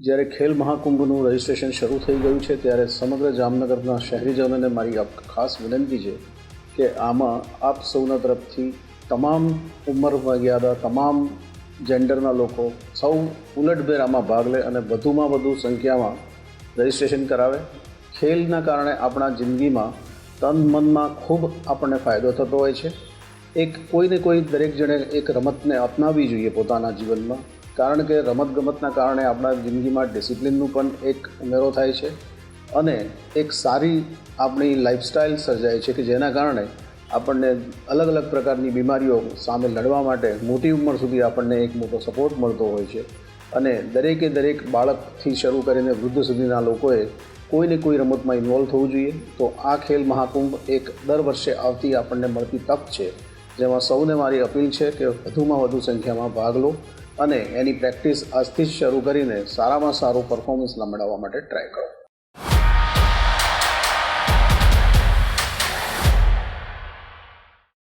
જ્યારે ખેલ મહાકુંભનું રજિસ્ટ્રેશન શરૂ થઈ ગયું છે, ત્યારે સમગ્ર જામનગરના શહેરીજનોને મારી આપ ખાસ વિનંતી છે કે આમાં આપ સૌના તરફથી તમામ ઉંમર મર્યાદા, તમામ જેન્ડરના લોકો સૌ ઉલટભેર આમાં ભાગ લે અને વધુમાં વધુ સંખ્યામાં રજિસ્ટ્રેશન કરાવે. ખેલના કારણે આપણા જિંદગીમાં તન મનમાં ખૂબ આપણને ફાયદો થતો હોય છે. એક કોઈને કોઈ દરેક જણે એક રમતને અપનાવવી જોઈએ પોતાના જીવનમાં. કારણ કે રમતગમતના કારણે આપણા જિંદગીમાં ડિસિપ્લિનનું પણ એક ઉમેરો થાય છે અને એક સારી આપણી લાઈફસ્ટાઈલ સર્જાય છે કે જેના કારણે આપણને અલગ અલગ પ્રકારની બીમારીઓ સામે લડવા માટે મોટી ઉંમર સુધી આપણને એક મોટો સપોર્ટ મળતો હોય છે. અને દરેકે દરેક બાળકથી શરૂ કરીને વૃદ્ધ સુધીના લોકોએ કોઈને કોઈ રમતમાં ઇન્વોલ્વ થવું જોઈએ. તો આ ખેલ મહાકુંભ એક દર વર્ષે આવતી આપણને મળતી તક છે. જેમાં સૌને મારી અપીલ છે કે વધુમાં વધુ સંખ્યામાં ભાગ લો. અને એની પ્રેક્ટિસ આજથી જ શરૂ કરીને સારામાં સારું પરફોર્મન્સ મેળવવા માટે ટ્રાય કરો.